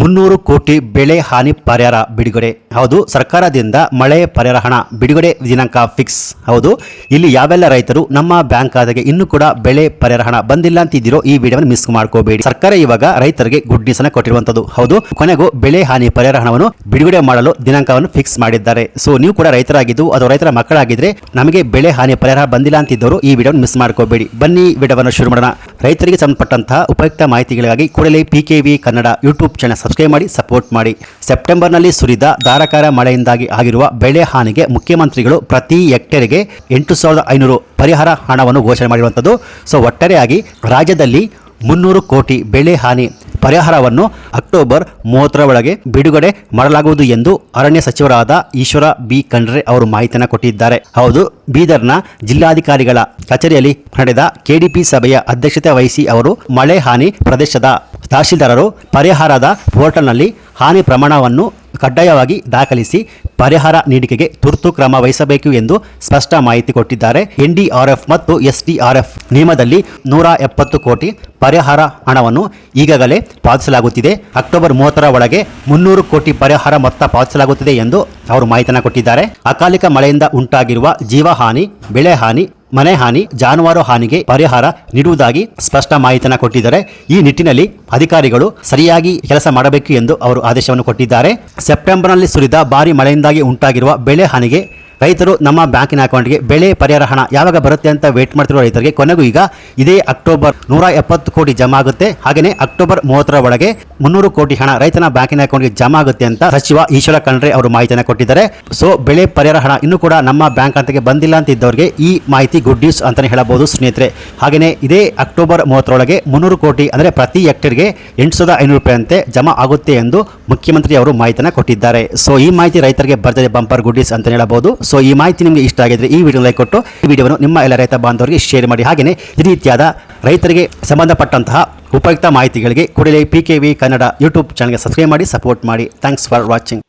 ಮುನ್ನೂರು ಕೋಟಿ ಬೆಳೆ ಹಾನಿ ಪರಿಹಾರ ಬಿಡುಗಡೆ. ಹೌದು, ಸರ್ಕಾರದಿಂದ ಮಳೆ ಪರಿಹಾರ ಹಣ ಬಿಡುಗಡೆ ದಿನಾಂಕ ಫಿಕ್ಸ್ ಹೌದು, ಇಲ್ಲಿ ಯಾವೆಲ್ಲ ರೈತರು ನಮ್ಮ ಬ್ಯಾಂಕ್ ಖಾತೆಗೆ ಇನ್ನೂ ಕೂಡ ಬೆಳೆ ಪರಿಹಾರ ಹಣ ಬಂದಿಲ್ಲ ಅಂತಿದ್ದೀರೋ ಈ ವಿಡಿಯೋವನ್ನು ಮಿಸ್ ಮಾಡ್ಕೋಬೇಡಿ. ಸರ್ಕಾರ ಇವಾಗ ರೈತರಿಗೆ ಗುಡ್ ನ್ಯೂಸ್ ಅನ್ನ ಕೊಟ್ಟಿರುವಂತದ್ದು. ಹೌದು, ಕೊನೆಗೂ ಬೆಳೆ ಹಾನಿ ಪರಿಹಾರ ಹಣವನ್ನು ಬಿಡುಗಡೆ ಮಾಡಲು ದಿನಾಂಕವನ್ನು ಫಿಕ್ಸ್ ಮಾಡಿದ್ದಾರೆ. ಸೊ ನೀವು ಕೂಡ ರೈತರಾಗಿದ್ದು ಅಥವಾ ರೈತರ ಮಕ್ಕಳಾಗಿದ್ರೆ ನಮಗೆ ಬೆಳೆ ಹಾನಿ ಪರಿಹಾರ ಬಂದಿಲ್ಲ ಅಂತಿದ್ದವರು ಈ ವಿಡಿಯೋ ಮಿಸ್ ಮಾಡ್ಕೋಬೇಡಿ. ಬನ್ನಿ, ವಿಡಿಯೋವನ್ನು ಶುರು ಮಾಡೋಣ. ರೈತರಿಗೆ ಸಂಬಂಧಪಟ್ಟಂತಹ ಉಪಯುಕ್ತ ಮಾಹಿತಿಗಳಿಗಾಗಿ ಕೂಡಲೇ P K V Kannada YouTube channel subscribe ಮಾಡಿ ಸಪೋರ್ಟ್ ಮಾಡಿ. ಸೆಪ್ಟೆಂಬರ್ನಲ್ಲಿ ಸುರಿದ ಧಾರಾಕಾರ ಮಳೆಯಿಂದಾಗಿ ಆಗಿರುವ ಬೆಳೆ ಹಾನಿಗೆ ಮುಖ್ಯಮಂತ್ರಿಗಳು ಪ್ರತಿ ಹೆಕ್ಟೇರ್ಗೆ ಎಂಟು ಸಾವಿರದ ಐನೂರು ಪರಿಹಾರ ಹಣವನ್ನು ಘೋಷಣೆ ಮಾಡಿರುವಂಥದ್ದು. ಸೊ ಒಟ್ಟಾರೆಯಾಗಿ ರಾಜ್ಯದಲ್ಲಿ ಮುನ್ನೂರು ಕೋಟಿ ಬೆಳೆ ಹಾನಿ ಪರಿಹಾರವನ್ನು ಅಕ್ಟೋಬರ್ ಮೂವತ್ತರ ಒಳಗೆ ಬಿಡುಗಡೆ ಮಾಡಲಾಗುವುದು ಎಂದು ಅರಣ್ಯ ಸಚಿವರಾದ ಈಶ್ವರ ಬಿ. ಖಂಡ್ರೆ ಅವರು ಮಾಹಿತಿಯನ್ನು ಕೊಟ್ಟಿದ್ದಾರೆ. ಹೌದು, ಬೀದರ್ನ ಜಿಲ್ಲಾಧಿಕಾರಿಗಳ ಕಚೇರಿಯಲ್ಲಿ ನಡೆದ ಕೆಡಿಪಿ ಸಭೆಯ ಅಧ್ಯಕ್ಷತೆ ವಹಿಸಿ ಅವರು ಮಳೆ ಹಾನಿ ಪ್ರದೇಶದ ತಹಶೀಲ್ದಾರರು ಪರಿಹಾರದ ಪೋರ್ಟಲ್ನಲ್ಲಿ ಹಾನಿ ಪ್ರಮಾಣವನ್ನು ಕಡ್ಡಾಯವಾಗಿ ದಾಖಲಿಸಿ ಪರಿಹಾರ ನೀಡಿಕೆಗೆ ತುರ್ತು ಕ್ರಮ ವಹಿಸಬೇಕು ಎಂದು ಸ್ಪಷ್ಟ ಮಾಹಿತಿ ಕೊಟ್ಟಿದ್ದಾರೆ. ಎನ್ಡಿಆರ್ಎಫ್ ಮತ್ತು ಎಸ್ಡಿಆರ್ಎಫ್ ನಿಯಮದಲ್ಲಿ ನೂರ ಎಪ್ಪತ್ತು ಕೋಟಿ ಪರಿಹಾರ ಹಣವನ್ನು ಈಗಾಗಲೇ ಪಾವತಿಸಲಾಗುತ್ತಿದೆ. ಅಕ್ಟೋಬರ್ ಮೂವತ್ತರ ಒಳಗೆ ಮುನ್ನೂರು ಕೋಟಿ ಪರಿಹಾರ ಮೊತ್ತ ಪಾವತಿಸಲಾಗುತ್ತಿದೆ ಎಂದು ಅವರು ಮಾಹಿತಿಯನ್ನು ಕೊಟ್ಟಿದ್ದಾರೆ. ಅಕಾಲಿಕ ಮಳೆಯಿಂದ ಉಂಟಾಗಿರುವ ಜೀವಹಾನಿ ಬೆಳೆ ಹಾನಿ ಮನೆ ಹಾನಿ, ಜಾನುವಾರು ಹಾನಿಗೆ ಪರಿಹಾರ ನೀಡುವುದಾಗಿ ಸ್ಪಷ್ಟ ಮಾಹಿತಿಯನ್ನು ಕೊಟ್ಟಿದ್ದಾರೆ. ಈ ನಿಟ್ಟಿನಲ್ಲಿ ಅಧಿಕಾರಿಗಳು ಸರಿಯಾಗಿ ಕೆಲಸ ಮಾಡಬೇಕು ಎಂದು ಅವರು ಆದೇಶವನ್ನು ಕೊಟ್ಟಿದ್ದಾರೆ. ಸೆಪ್ಟೆಂಬರ್ನಲ್ಲಿ ಸುರಿದ ಭಾರಿ ಮಳೆಯಿಂದಾಗಿ ಉಂಟಾಗಿರುವ ಬೆಳೆ ಹಾನಿಗೆ ರೈತರು ನಮ್ಮ ಬ್ಯಾಂಕಿನ ಅಕೌಂಟ್ಗೆ ಬೆಳೆ ಪರಿಹಾರ ಹಣ ಯಾವಾಗ ಬರುತ್ತೆ ಅಂತ ವೇಟ್ ಮಾಡ್ತಿರೋ ರೈತರಿಗೆ ಕೊನೆಗೂ ಈಗ ಇದೇ ಅಕ್ಟೋಬರ್ ನೂರ ಎಪ್ಪತ್ತು ಕೋಟಿ ಜಮಾ ಆಗುತ್ತೆ. ಹಾಗೆಯೇ ಅಕ್ಟೋಬರ್ ಮೂವತ್ತರ ಒಳಗೆ ಮುನ್ನೂರು ಕೋಟಿ ಹಣ ರೈತನ ಬ್ಯಾಂಕಿನ ಅಕೌಂಟ್ಗೆ ಜಮಾ ಆಗುತ್ತೆ ಅಂತ ಸಚಿವ ಈಶ್ವರ ಖಂಡ್ರೆ ಅವರು ಮಾಹಿತಿಯನ್ನು ಕೊಟ್ಟಿದ್ದಾರೆ. ಸೊ ಬೆಳೆ ಪರಿಹಾರ ಹಣ ಇನ್ನೂ ಕೂಡ ನಮ್ಮ ಬ್ಯಾಂಕ್ ಖಾತೆಗೆ ಬಂದಿಲ್ಲ ಅಂತ ಇದ್ದವರಿಗೆ ಈ ಮಾಹಿತಿ ಗುಡ್ ನ್ಯೂಸ್ ಅಂತಲೇ ಹೇಳಬಹುದು ಸ್ನೇಹಿತರೆ. ಹಾಗೆಯೇ ಇದೇ ಅಕ್ಟೋಬರ್ ಮೂವತ್ತರೊಳಗೆ ಮುನ್ನೂರು ಕೋಟಿ ಅಂದರೆ ಪ್ರತಿ ಹೆಕ್ಟೇರ್ಗೆ ಎಂಟು ಸಾವಿರದ ಐನೂರು ರೂಪಾಯಿ ಅಂತೆ ಜಮಾ ಆಗುತ್ತೆ ಎಂದು ಮುಖ್ಯಮಂತ್ರಿ ಅವರು ಮಾಹಿತಿಯನ್ನು ಕೊಟ್ಟಿದ್ದಾರೆ. ಸೊ ಈ ಮಾಹಿತಿ ರೈತರಿಗೆ ಬರ್ತದೆ ಬಂಪರ್ ಗುಡ್ ನ್ಯೂಸ್ ಅಂತ ಹೇಳಬಹುದು. ಸೊ ಈ ಮಾಹಿತಿ ನಿಮಗೆ ಇಷ್ಟ ಆಗಿದ್ರೆ ಈ ವಿಡಿಯೋ ಲೈಕ್ ಕೊಟ್ಟು ಈ ವಿಡಿಯೋವನ್ನು ನಿಮ್ಮ ಎಲ್ಲ ರೈತ ಬಾಂಧವರಿಗೆ ಶೇರ್ ಮಾಡಿ. ಹಾಗೆಯೇ ಈ ರೀತಿಯಾದ ರೈತರಿಗೆ ಸಂಬಂಧಪಟ್ಟಂತಹ ಉಪಯುಕ್ತ ಮಾಹಿತಿಗಳಿಗೆ ಕೂಡಲೇ P K V Kannada YouTube ಚಾನಲ್ಗೆ ಸಬ್ಸ್ಕ್ರೈಬ್ ಮಾಡಿ ಸಪೋರ್ಟ್ ಮಾಡಿ. Thanks for watching